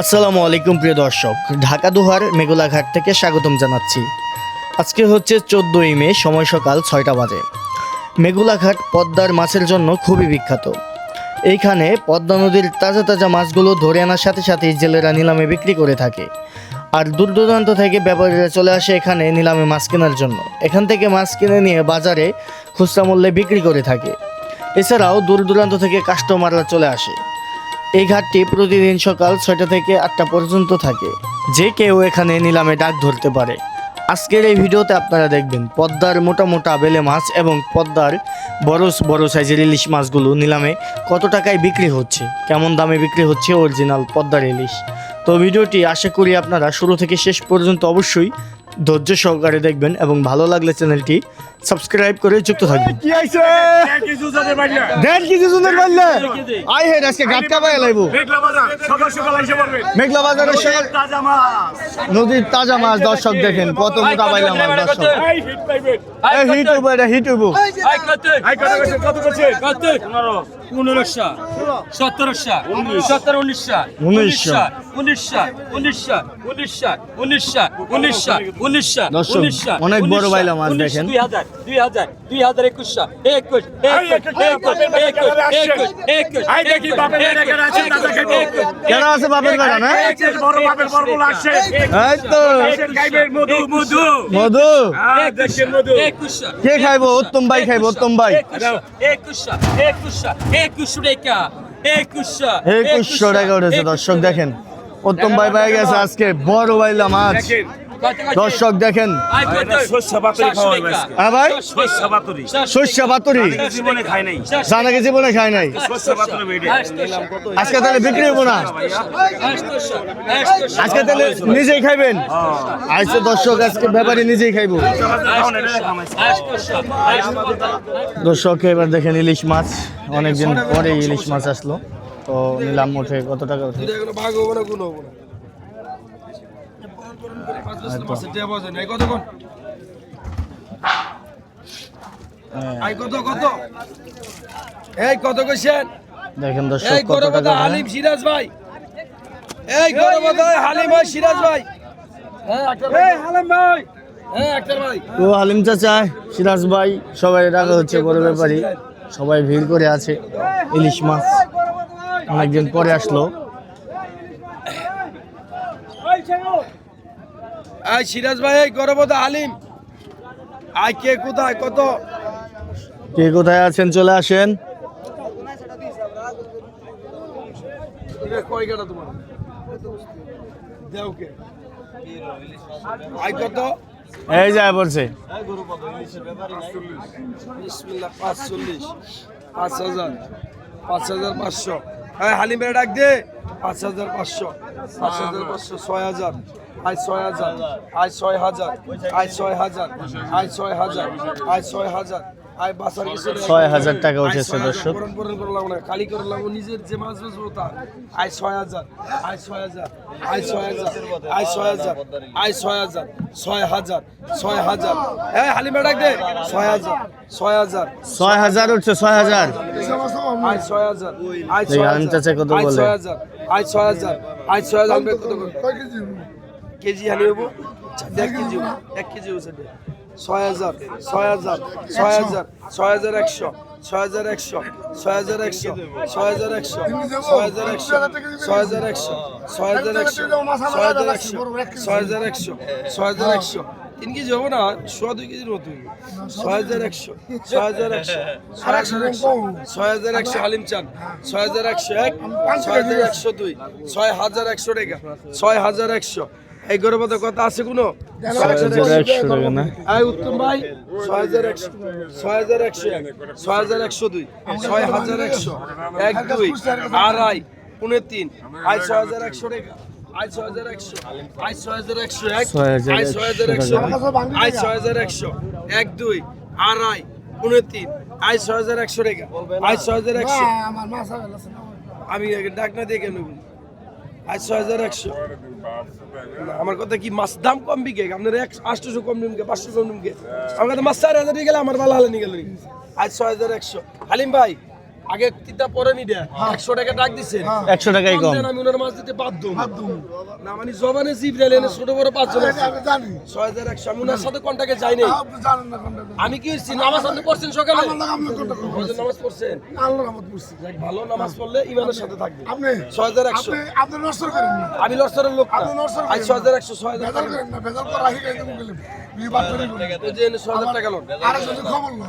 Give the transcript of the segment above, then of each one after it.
আসসালামু আলাইকুম প্রিয় দর্শক, ঢাকা দোহার মেঘলাঘাট থেকে স্বাগতম জানাচ্ছি। আজকে হচ্ছে চোদ্দোই মে, সময় সকাল ছয়টা বাজে। মেঘলাঘাট পদ্মার মাছের জন্য খুবই বিখ্যাত। এইখানে পদ্মা নদীর তাজা তাজা মাছগুলো ধরে আনার সাথে সাথে জেলেরা নিলামে বিক্রি করে থাকে। আর দূর দূরান্ত থেকে ব্যাপারীরা চলে আসে এখানে নিলামে মাছ কেনার জন্য। এখান থেকে মাছ কিনে নিয়ে বাজারে খুচরা মূল্যে বিক্রি করে থাকে। এছাড়াও দূর দূরান্ত থেকে কাস্টমাররা চলে আসে। এই ঘাটটি প্রতিদিন সকাল ছয়টা থেকে আটটা পর্যন্ত থাকে। যে কেউ এখানে নিলামে ডাক ধরতে পারে। আজকের এই ভিডিওতে আপনারা দেখবেন, পদ্মার মোটা মোটা বেলে মাছ এবং পদ্মার বড় বড় সাইজের ইলিশ মাছগুলো নিলামে কত টাকায় বিক্রি হচ্ছে, কেমন দামে বিক্রি হচ্ছে অরিজিনাল পদ্মার ইলিশ। তো ভিডিওটি আশা করি আপনারা শুরু থেকে শেষ পর্যন্ত অবশ্যই ধৈর্য সহকারে দেখবেন এবং ভালো লাগলে চ্যানেলটি সাবস্ক্রাইব করে যুক্ত থাকবেন। কি আইছে? দেন কি সুন্দর বললে আই হেড আজকে লাইবো। মেঘলা বাজারের সকাল নদীর তাজা মাছ দর্শক দেখেন কত মোটা বাইলা মাছ দর্শক। এই হিট হইবো এটা হিট হইবো। পনেরোশো। সতেরোশো। সতেরো উনিশশো। উনিশশো। উনিশশো। উনিশশো। উনিশশো। উনিশশো। উনিশশো। উনিশশো। দর্শক, উনিশশো। অনেক বড় উনিশশো, বাইলা মাছ উনিশশো, দেখেন। দুই হাজার। দুই হাজার। দুই হাজার একুশশো। একুশ। একুশ। একুশ। একুশ। একুশ। একুশ। কেন আছে বাপের না এই তো। মধু কে খাইবো? উত্তম ভাই খাইবো উত্তম ভাই। একুশশো একুশশো একুশশো টাকা একুশশো টাকা উঠেছে দর্শক দেখেন উত্তম ভাই ভাই গেছে আজকে বড় বাইলা মাছ দর্শক দেখেন। হ্যাঁ ভাই? খাই নাই? জানাকে জীবনে খায় নাই? আজকে তাহলে বিক্রি হব না? আজকে তাহলে নিজেই খাইবেন? আজকে দর্শক আজকে ব্যাপারী নিজেই খাইবো। দর্শক এবার দেখেন ইলিশ মাছ। অনেকদিন পরে ইলিশ মাছ আসলো। তো নিলাম উঠে কত টাকা? উঠে হ্যাঁ, কত কত এই কত কইছেন দেখেন দর্শক এই কত টাকা হালিম সিরাজ ভাই। এই হালিম ভাই সিরাজ ভাই। হ্যাঁ এই হালিম ভাই। হ্যাঁ ভাই। তো হালিম চাচা সিরাজ ভাই সবাই রাখা হচ্ছে বড় ব্যাপারী। সবাই ভিড় করে আছে ইলিশ মাছ। অনেকদিন পরে আসলো। এই সিরাজ ভাই এই গরবতা হালিম আই কে কোথায়? কত? কে কোথায় আছেন? চলে আসেন। আই কত? এই যায় পড়ছে পাঁচ হাজার। পাঁচ হাজার পাঁচশো। হ্যাঁ ডাক দে। পাঁচ হাজার পাঁচশো। পাঁচ হাজার পাঁচশো ছয় হাজার। আয় ছয় হাজার আয় ছয় হাজার আয় ছয় হাজার আয় ছয় হাজার আয় ছয় হাজার আয় বাসার কিছু। ছয় হাজার টাকা উঠেছে দর্শক পূরণ পূরণ করে লাগবো না খালি করে লাগবো নিজের যে মাছ বেচবো তার আয় ছয় হাজার আয় ছয় হাজার আয় ছয় হাজার আয় ছয় হাজার আয় ছয় হাজার ছয় হাজার ছয় হাজার হ্যাঁ হালিমা ডাক দে ছয় হাজার ছয় হাজার ছয় হাজার উঠছে ছয় হাজার আয় ছয় হাজার আয় ছয় হাজার আয়? ছয় হাজার আয় ছয় হাজার আয় ছয় হাজার কত? কেজি হালি হব এক কেজি এক কেজি হব ছয় হাজার ছয় হাজার ছয় হাজার ছয় হাজার একশো ছয় হাজার একশো ছয় হাজার একশো ছয় হাজার একশো ছয় হাজার একশো ছয় হাজার একশো ছয় হাজার একশো ছয় হাজার একশো ছয় হাজার একশো ছয় হাজার একশো তিন কেজি হব না সোয়া দুই কেজির মতো ছয় হাজার একশো ছয় হাজার একশো ছয় হাজার একশো ছয় হাজার একশো হালিম চান ছয় হাজার একশো এক ছয় হাজার একশো দুই ছয় হাজার একশো টাকা ছয় হাজার একশো এই গরবত কথা আছে কোনো উত্তম ভাই ছয় হাজার একশো ছয় হাজার একশো এক ছয় হাজার একশো দুই ছয় হাজার একশো এক দুই আড়াই পুনে তিন আই ছয় হাজার একশো টাকা আই ছয় হাজার একশো আই ছয় হাজার একশো এক আই ছয় হাজার একশো আই ছয় হাজার একশো এক দুই আড়াই পুনে তিন আই ছয় হাজার একশো টাকা আই ছয় হাজার একশো আমি ডাক না দিয়ে কেন? আজ ছয় হাজার একশো। আমার কথা কি, মাছ দাম কম বিকে? আপনার এক আটশোশো কম নিমকে পাঁচশো কম নিমকে আমার কথা মাছ চার হাজার নিয়ে গেলে আমার ভালো হালে নিয়ে গেল আজ ছয় হাজার একশো। হালিম ভাই আগে তিনটা পরে মিডিয়া একশো টাকা ডাক দিচ্ছেন একশো টাকাই কম। আমি ওনার মাছ দিতে বাধ্য। না মানে জবানে জিব্রাইল এনে ছোট বড় পাঁচজন জানি। ছয় হাজার একশো আমি ওনার সাথে কন্টাক্টে যাই নাই। আপনি জানেন না কোনটা আমি কি হচ্ছি নামাজ আপনি পড়ছেন সকালে? নামাজ পড়ছেন? আল্লাহ ভালো নামাজ পড়লে ইমানের সাথে থাকবে। আপনি ছয় হাজার একশো। আপনি আপনি নষ্ট করেন না। আমি লস্করের লোক না। আজ ছয় হাজার একশো ছয় হাজার করেন না ভেজাল করে রাখি ছয় টাকা লোন। আর খবর না।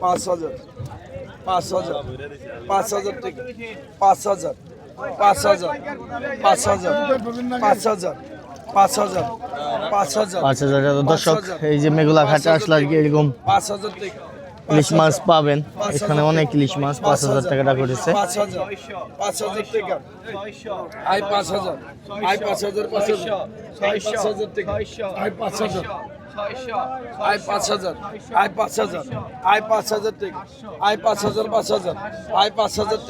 পাঁচ হাজার। পাঁচ হাজার। পাঁচ হাজার টাকা পাঁচ হাজার। পাঁচ হাজার। পাঁচ হাজার। পাঁচ হাজার। পাঁচ হাজার। পাঁচ হাজার। পাঁচ হাজার। দর্শক এই যে মেঘলা ঘাটে আসলে আর কি এরকম। পাঁচ হাজার টাকা ইলিশ মাছ পাবেন এখানে অনেক ইলিশ মাছ পাঁচ হাজার টাকা ডাক উঠেছে আয় পাঁচ হাজার আয় পাঁচ হাজার আয় পাঁচ হাজার আয় পাঁচ হাজার পাঁচ হাজার আয় পাঁচ হাজার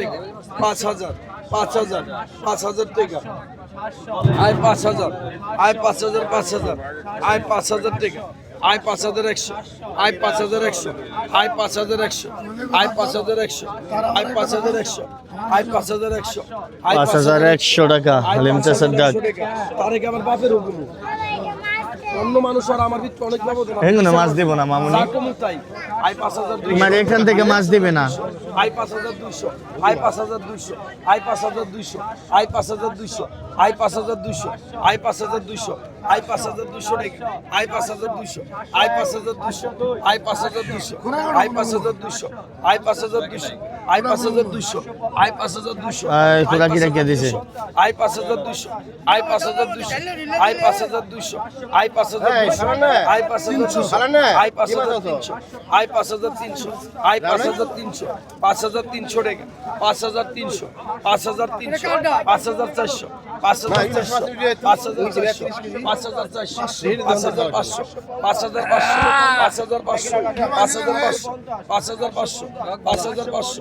পাঁচ হাজার পাঁচ হাজার পাঁচ হাজার টাকা আয় পাঁচ হাজার আয় পাঁচ হাজার পাঁচ হাজার আয় পাঁচ হাজার টাকা আই পাঁচ হাজার একশো আয় পাঁচ হাজার একশো আয় পাঁচ হাজার একশো আয় পাঁচ হাজার একশো আয় পাঁচ হাজার একশো আয় পাঁচ হাজার একশো পাঁচ হাজার একশো টাকা তারেক আমার বাপের হুকুম অন্য মানুষ আর আমার ভিতরে অনেক ব্যবধান আছে। এগুলো মাছ দিব না মামুনি কমু তাই আই পাঁচ হাজার দুইশো। এখান থেকে মাছ দিবে না আই পাঁচ হাজার দুইশো আই পাঁচ হাজার দুইশো আই পাঁচ হাজার দুইশো আই পাঁচ হাজার দুইশো আই পাঁচ হাজার দুইশো আই পাঁচ হাজার দুইশো আই পাঁচ হাজার দুইশো টাকা আই পাঁচ হাজার দুইশো আই পাঁচ হাজার দুইশো আই পাঁচ হাজার দুইশো আই পাঁচ হাজার দুইশো আই পাঁচ হাজার দুইশো আই পাঁচ হাজার দুইশো আই পাঁচ হাজার দুইশো আই, পাঁচ হাজার দুইশো আই পাঁচ হাজার দুইশো আই পাঁচ হাজার দুইশো আই পাঁচ হাজার দুইশো আই পাঁচ হাজার দুইশো আই পাঁচ হাজার তিনশো আই পাঁচ হাজার তিনশো আই পাঁচ হাজার তিনশো পাঁচ হাজার তিনশো টাকা পাঁচ হাজার তিনশো পাঁচ হাজার তিনশো পাঁচ হাজার চারশো পাঁচ হাজার চারশো পাঁচ হাজার চারশো পাঁচ হাজার চারশো পাঁচ হাজার পাঁচশো পাঁচ হাজার পাঁচশো পাঁচ হাজার পাঁচশো পাঁচ হাজার পাঁচশো পাঁচ হাজার পাঁচশো পাঁচ হাজার পাঁচশো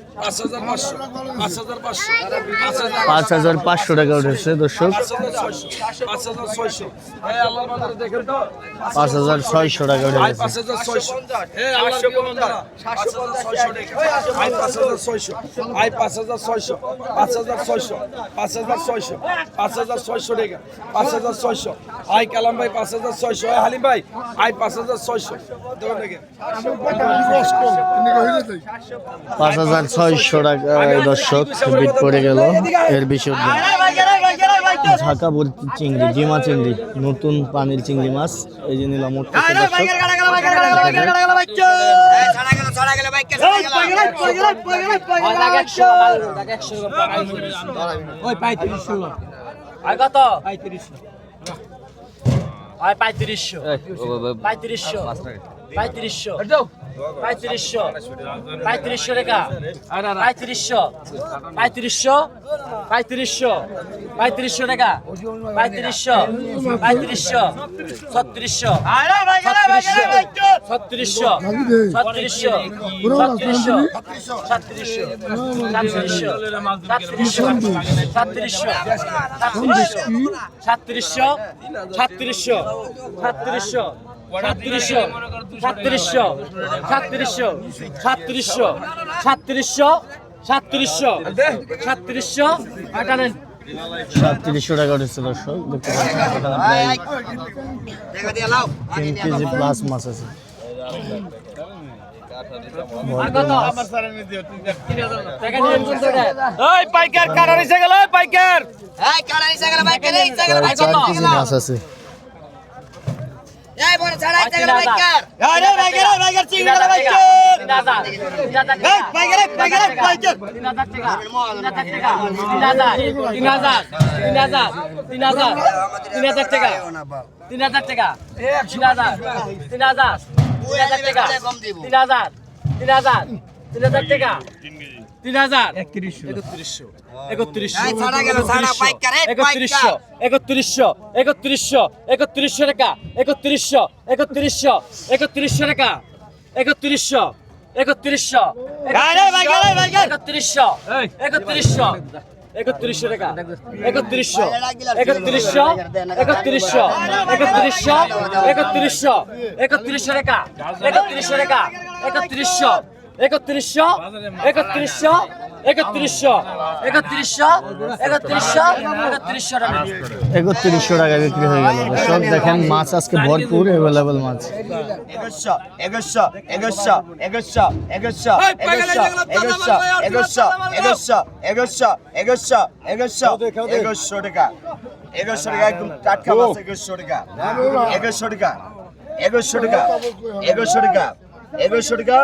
পাঁচ হাজার পাঁচশো টাকা উঠেছে দর্শক পাঁচ হাজার ছয়শো টাকা উঠেছে পাঁচ হাজার ছয়শো পাঁচ হাজার ছয়শো পাঁচ হাজার ছয়শো পাঁচ হাজার ছয়শো টাকা পাঁচ হাজার ছয়শো আই কালাম ভাই পাঁচ হাজার ছয়শো আই হালিম ভাই আই পাঁচ হাজার ছয়শো পাঁচ হাজার ছয় ছয়শো টাকা দর্শক বিট পড়ে গেল এর বিষয় ঢাকা ভর্তি চিংড়ি জিমা চিংড়ি নতুন পানির চিংড়ি মাছ এই যে নিলাম পঁয়ত্রিশশো হয় পঁয়ত্রিশশো পঁয়ত্রিশশো পঁয়ত্রিশশো। পঁয়ত্রিশশো। পঁয়ত্রিশশো টাকা। পঁয়ত্রিশশো। পঁয়ত্রিশশো। পঁয়ত্রিশশো। পঁয়ত্রিশশো টাকা। পঁয়ত্রিশশো। পঁয়ত্রিশশো। ছত্রিশশো। ছত্রিশশো। ছত্রিশশো। ছত্রিশশো। ছত্রিশশো। সাতত্রিশশো সাতত্রিশশো সাতত্রিশশো সাতত্রিশশো সাতত্রিশশো সাতত্রিশশো সাতত্রিশশো সাতত্রিশশো সাতত্রিশশো সাতত্রিশশো সাতত্রিশশো সাতত্রিশশো সাতত্রিশশো আটানেন সাতত্রিশশো টাকা উঠেছে দর্শক দেখতে পাচ্ছেন। তিন কেজি প্লাস মাছ আছে। পাইকার কাটা নিচে গেল পাইকার। কেজি মাছ আছে তিন হাজার আরে পাইকার পাইকার চিংড়ি হাজার এই পাইকার পাইকার পাইকার তিন হাজার টাকা। তিন হাজার টাকা। তিন হাজার তিন হাজার তিন হাজার তিন হাজার তিন হাজার টাকা। তিন হাজার টাকা। তিন হাজার তিন হাজার তিন হাজার টাকা তিন হাজার তিন হাজার তিন হাজার টাকা। তিন হাজার একত্রিশশো একত্রিশশো একত্রিশশো একত্রিশশো একত্রিশশো একত্রিশশো টাকা একত্রিশশো একত্রিশশো একত্রিশশো টাকা একত্রিশশো একত্রিশশো একত্রিশশো একত্রিশশো একত্রিশশো টাকা একত্রিশশো একত্রিশশো একত্রিশশো একত্রিশশো একত্রিশশো একত্রিশশো টাকা একত্রিশশো টাকা একত্রিশশো একত্রিশশো একত্রিশশো একত্রিশশো একত্রিশশো একত্রিশশো একত্রিশশো টাকা একত্রিশশো টাকা বিক্রি হয়ে গেল দর্শক দেখেন মাছ আজকে ভরপুর অ্যাভেলেবল মাছ একুশশো একুশশো একুশশো একুশশো একুশশো একুশশো একুশশো একুশশো একুশশো একুশশো একুশশো একুশশো একুশশো টাকা একুশশো টাকা একদম টাটকা মাছ একুশশো টাকা একুশশো টাকা একুশশো টাকা একুশশো টাকা?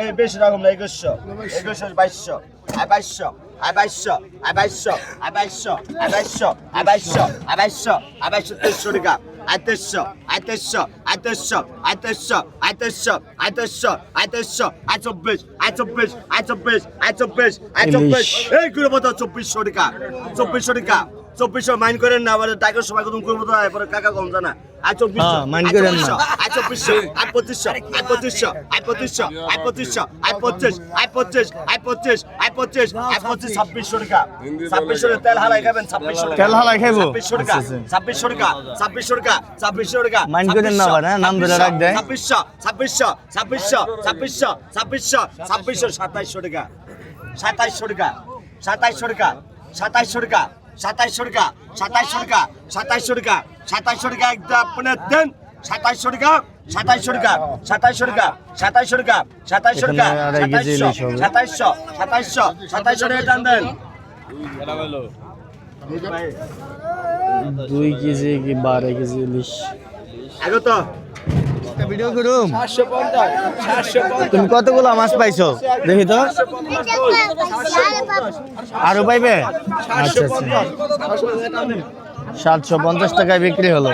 এই বেশি রকম না একুশশো। একুশশো বাইশশো। আই বাইশশো আই বাইশশো আই বাইশশো আই বাইশশো আই বাইশশো আই বাইশশো আই বাইশশো আই বাইশশো তেইশশো টাকা। আই তেইশশো আই তেইশশো আই তেইশশো আই তেইশশো আই তেইশশো আই তেইশশো আই তেইশশো আই চব্বিশ আই চব্বিশ আই চব্বিশ আই চব্বিশ আই চব্বিশ। এই গুলো মতো চব্বিশশো টাকা চব্বিশশো টাকা। চব্বিশশো মাইন্ড করেন না আমাদের টাকার সময় কত করব তো এরপরে কাকা কম জানা আই চব্বিশশো হ্যাঁ, mind করেন না। আই চব্বিশশো আই পঁচিশশো আই পঁচিশশো আই পঁচিশশো আই পঁচিশশো আই পঁচিশ আই পঁচিশ আই পঁচিশ আই পঁচিশ আই পঁচিশ ছাব্বিশশো টাকা ছাব্বিশশো তেল হালাই খাবেন ছাব্বিশশো তেল হালাই খাইবো? ছাব্বিশশো টাকা আচ্ছা, আচ্ছা। ছাব্বিশশো টাকা ছাব্বিশশো টাকা ছাব্বিশশো টাকা Mind করেন না আবার, হ্যাঁ? নাম ধরে রাখ দেয়। ছাব্বিশশো ছাব্বিশশো ছাব্বিশশো ছাব্বিশশো ছাব্বিশশো ছাব্বিশশো সাতাইশশো টাকা সাতাইশশো টাকা সাতাইশশো টাকা সাতাইশশো টাকা সাতাইশশো টাকা সাতাইশশো টাকা সাতাইশশো টাকা সাতাইশশো টাকা একটা আপনার দেন। সাতাইশশো টাকা সাতাইশশো টাকা সাতাইশশো টাকা সাতাইশশো টাকা সাতাইশশো টাকা সাতাইশশো। সাতাইশশো সাতাইশশো সাতাইশশো টাকা টান দেন। দুই কেজি কি বারো কেজি ইলিশ? আগে তো ভিডিও করুম। তুমি কতগুলো মাছ পাইছো? দেখি তো। আরও পাইবে? আচ্ছা আচ্ছা। সাতশো পঞ্চাশ টাকায় বিক্রি হলো।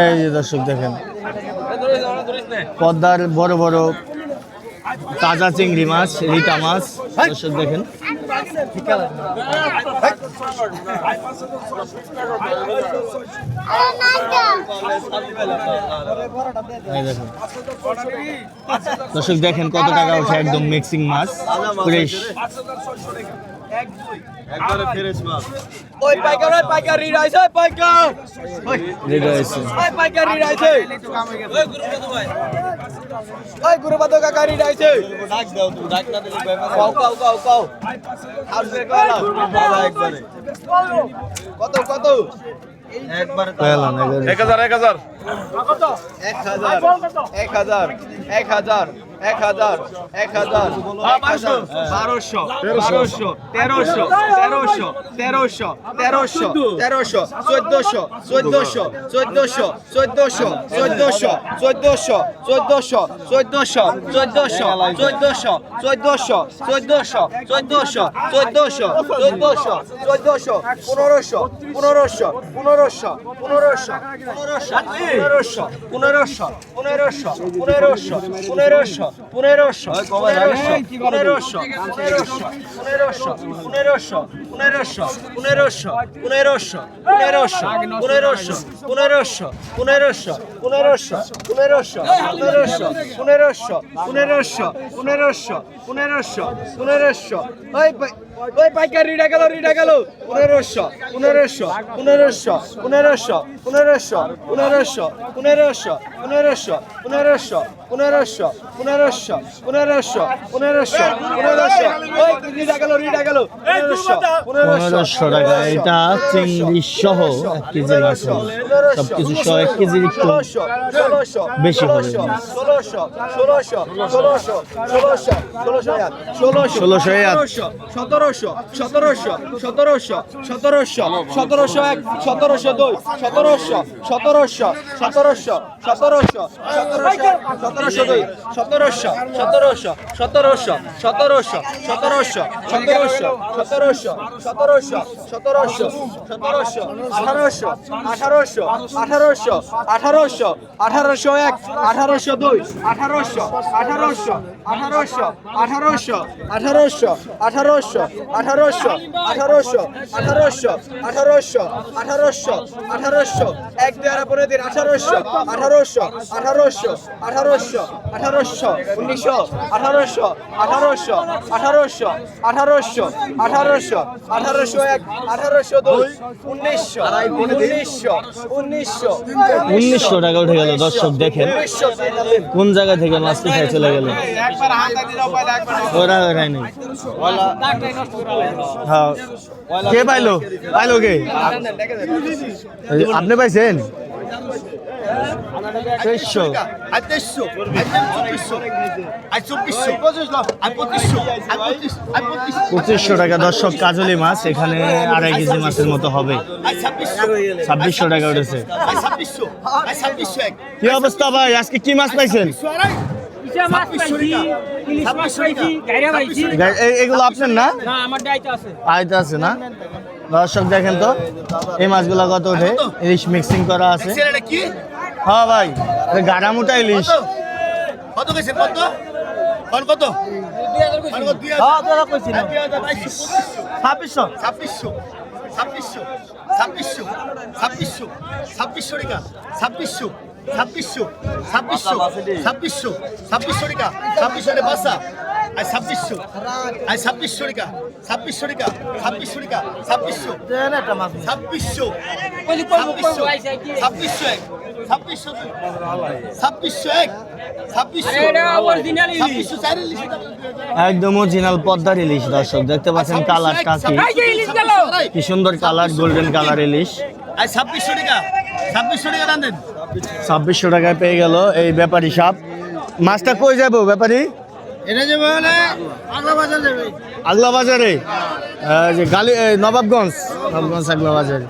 এই যে দর্শক দেখেন পদ্মার বড় বড় তাজা চিংড়ি মাছ, রিটা মাছ। দেখেন। দর্শক দেখেন কত টাকা উঠে একদম মিক্সিং মাছ। ফ্রেশ একবারে ফ্রেশ মাছ ওই পাইকার ওই পাইকার রিরাইছে পাইকার রিরাইছে ওই পাইকার। রিরাইছে ওই গুরুবাদ ভাই ওই গুরুবাদ কাকা রিরাইছে ডাক দাও তুমি ডাক না দিলে ব্যাপারে কাও কাও কাও কাও আর সে কয়লা একবারে কত কত একবারে। কয়লা 1000 1000 1000 1000 1000 এক হাজার এক হাজার বারোশো বারোশো তেরোশো তেরোশো তেরোশো তেরোশো তেরোশো চোদ্দশো চোদ্দশো চোদ্দশো চোদ্দশো চোদ্দশো চোদ্দশো চোদ্দশো চোদ্দশো চোদ্দশো চোদ্দশো চোদ্দশো চোদ্দশো চোদ্দশো চোদ্দশো চোদ্দশো চোদ্দশো পনেরোশো পনেরোশো পনেরোশো পনেরোশো পনেরোশো পনেরোশো পনেরোশো পনেরোশো পনেরোশো পনেরোশো পনেরোশো পনেরোশো পনেরোশো পনেরোশো পনেরোশো পনেরোশো পনেরোশো পনেরোশো পনেরোশো পনেরোশো পনেরোশো পনেরোশো পনেরোশো পনেরোশো পনেরোশো পনেরোশো পনেরোশো পনেরোশো পনেরোশো ওই পাই- ওই পাইকার রিডা গেল রিডা গেল পনেরোশো পনেরোশো পনেরোশো পনেরোশো পনেরোশো পনেরোশো পনেরোশো পনেরোশো পনেরোশো পনেরোশো পনেরোশো পনেরোশো পনেরোশো পনেরোশো ওই রিডা গেল রিডা গেল পনেরোশো পনেরোশো টাকা এটা চিংড়ি সহ এক কেজি মাছ সব কিছু সহ এক একটু ষোলোশো ষোলোশো বেশি হবে। ষোলোশো ষোলোশো ষোলোশো ষোলোশো ষোলোশো ষোলোশো ষোলোশো এক। সতেরোশো সতেরোশো সতেরোশো সতেরোশো সতেরোশো এক সতেরোশো দুই সতেরোশো সতেরোশো সতেরোশো সতেরোশো সতেরোশো দুই সতেরোশো সতেরোশো সতেরোশো সতেরোশো সতেরোশো সতেরোশো সতেরোশো সতেরোশো সতেরোশো সতেরোশো আঠারোশো আঠারোশো আঠারোশো আঠারোশো আঠারোশো এক আঠারোশো দুই আঠারোশো আঠারোশো আঠারোশো আঠারোশো আঠারোশো আঠারোশো আঠারোশো আঠারোশো আঠারোশো আঠারোশো আঠারোশো আঠারোশো এক দুই আড়া দিন আঠারোশো আঠারোশো আঠারোশো আঠারোশো আঠারোশো উনিশশো আঠারোশো আঠারোশো আঠারোশো আঠারোশো আঠারোশো আঠারোশো এক আঠারোশো দুই উনিশশো উনিশশো উনিশশো উনিশশো টাকা উঠে গেল, দর্শক দেখেন। কোন জায়গা থেকে মাছটি খাই চলে গেল? ওরা খাই নাই। হ্যাঁ। কে পাইলো? পাইলো কে? আপনি পাইছেন? পঁচিশশো টাকা দর্শক কাজলি মাছ এখানে আড়াই কেজি মাছের মতো হবে। ছাব্বিশশো টাকা উঠেছে। কি অবস্থা ভাই? আজকে কি মাছ পাইছেন? এগুলো আপনার না? আয়তে আছে। না? দর্শক দেখেন তো এই মাছগুলো কত উঠে ইলিশ মিক্সিং করা আছে। হ্যাঁ ভাই গাড়া মোটা ইলিশ। কত? গেছে কত? কোন কত? বাইশশো। ছাব্বিশশো। ছাব্বিশশো। ছাব্বিশশো। ছাব্বিশশো। ছাব্বিশশো। ছাব্বিশশো টাকা। ছাব্বিশশো। ছাব্বিশশো। ছাব্বিশশো। ছাব্বিশশো। ছাব্বিশশো টাকা। ছাব্বিশশো বাসা। আর ছাব্বিশশো। আর ছাব্বিশশো টাকা। ছাব্বিশশো টাকা। ছাব্বিশশো টাকা। ছাব্বিশশো। ছাব্বিশশো। ছাব্বিশশো। ছাব্বিশশো এক। ছাব্বিশশো ছাব্বিশশো এক একদম অরিজিনাল পদ্মার ইলিশ দর্শক। দেখতে পাচ্ছেন কালারটা কি এই যে ইলিশ গেল? কি সুন্দর কালার গোল্ডেন কালার ইলিশ আর ছাব্বিশশো টাকা ছাব্বিশশো টাকা দাম দেন। ছাব্বিশশো টাকায় পেয়ে গেল এই ব্যাপারী সাপ। মাছটা কই যাব ব্যাপারী? এটা যাবে হলে আগলা বাজার। যাবে আগলা বাজারে? যে গালি নবাবগঞ্জ। নবাবগঞ্জ আগলা বাজারে।